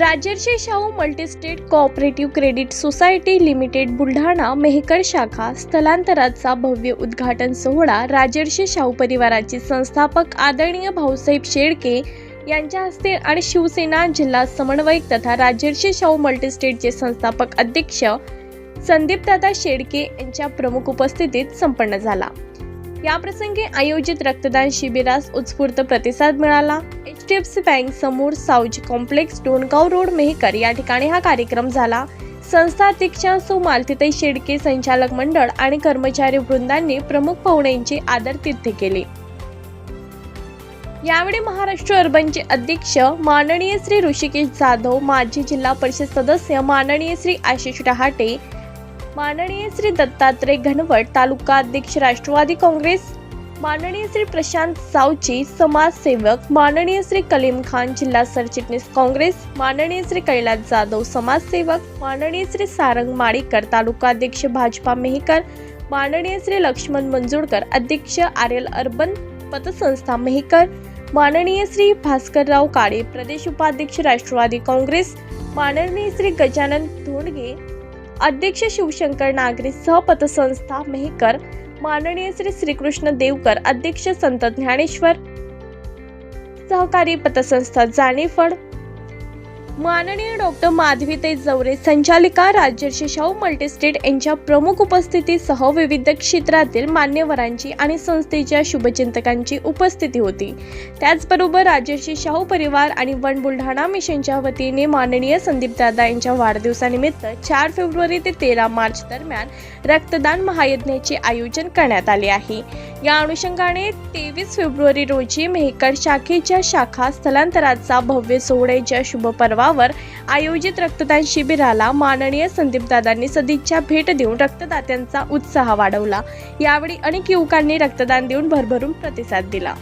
Rajarshi Shahu multistate cooperative credit society limited Buldhana Mehkar शाखा स्थलांतराचा भव्य उद्घाटन सोहळा राजर्षी शाहू परिवाराचे संस्थापक आदरणीय भाऊसाहेब शेळके यांच्या हस्ते आणि शिवसेना जिल्हा समन्वयक तथा राजर्षी शाहू मल्टीस्टेटचे संस्थापक अध्यक्ष संदीपदादा शेळके यांच्या प्रमुख उपस्थितीत संपन्न झाला. याप्रसंगी आयोजित रक्तदान शिबिरास उत्स्फूर्त प्रतिसाद मिळाला. H D F C bank समोर सावजी कॉम्प्लेक्स डोणगाव रोड मेहकर या ठिकाणी हा कार्यक्रम झाला. संस्था अध्यक्षा सौ मालतीताई शेडके संचालक मंडळ आणि कर्मचारी वृंदांनी प्रमुख पाहुण्यांचे आदर तिथे केले. यावेळी महाराष्ट्र अर्बनचे अध्यक्ष माननीय श्री ऋषिकेश जाधव माजी जिल्हा परिषद सदस्य माननीय श्री आशिष डहाटे माननीय श्री दत्तात्रय घनवट तालुका अध्यक्ष राष्ट्रवादी काँग्रेस. माननीय श्री प्रशांत सावची समाजसेवक. माननीय श्री कलीम खान जिल्हा सरचिटणीस काँग्रेस. माननीय श्री कैलास जाधव समाजसेवक. माननीय श्री सारंग माळीकर तालुका अध्यक्ष भाजपा मेहकर. माननीय श्री लक्ष्मण मंजुळकर अध्यक्ष आर एल अर्बन पतसंस्था मेहकर. माननीय श्री भास्करराव काळे प्रदेश उपाध्यक्ष राष्ट्रवादी काँग्रेस. माननीय श्री गजानन धोंडगे अध्यक्ष शिवशंकर नागरी सहपतसंस्था मेहकर माननीय श्री श्रीकृष्ण देवकर अध्यक्ष संत ज्ञानेश्वर सहकारी पतसंस्था जाणीफड माननीय डॉक्टर माधवीताई जवरे संचालिका राजर्षी शाहू मल्टीस्टेट यांच्या प्रमुख उपस्थितीसह विविध क्षेत्रातील मान्यवरांची आणि संस्थेच्या शुभचिंतकांची उपस्थिती होती. त्याचबरोबर राजर्षी शाहू परिवार आणि वन बुलढाणा मिशनच्या वतीने माननीय संदीपदादा यांच्या वाढदिवसानिमित्त चार फेब्रुवारी ते तेरा मार्च दरम्यान रक्तदान महायज्ञाचे आयोजन करण्यात आले आहे. या अनुषंगाने तेवीस फेब्रुवारी रोजी मेहकर शाखेच्या शाखा स्थलांतराचा भव्य सोहळ्याच्या शुभपर्वावर आयोजित रक्तदान शिबिराला माननीय संदीपदादांनी सदिच्छा भेट देऊन रक्तदात्यांचा उत्साह वाढवला. यावेळी अनेक युवकांनी रक्तदान देऊन भरभरून प्रतिसाद दिला.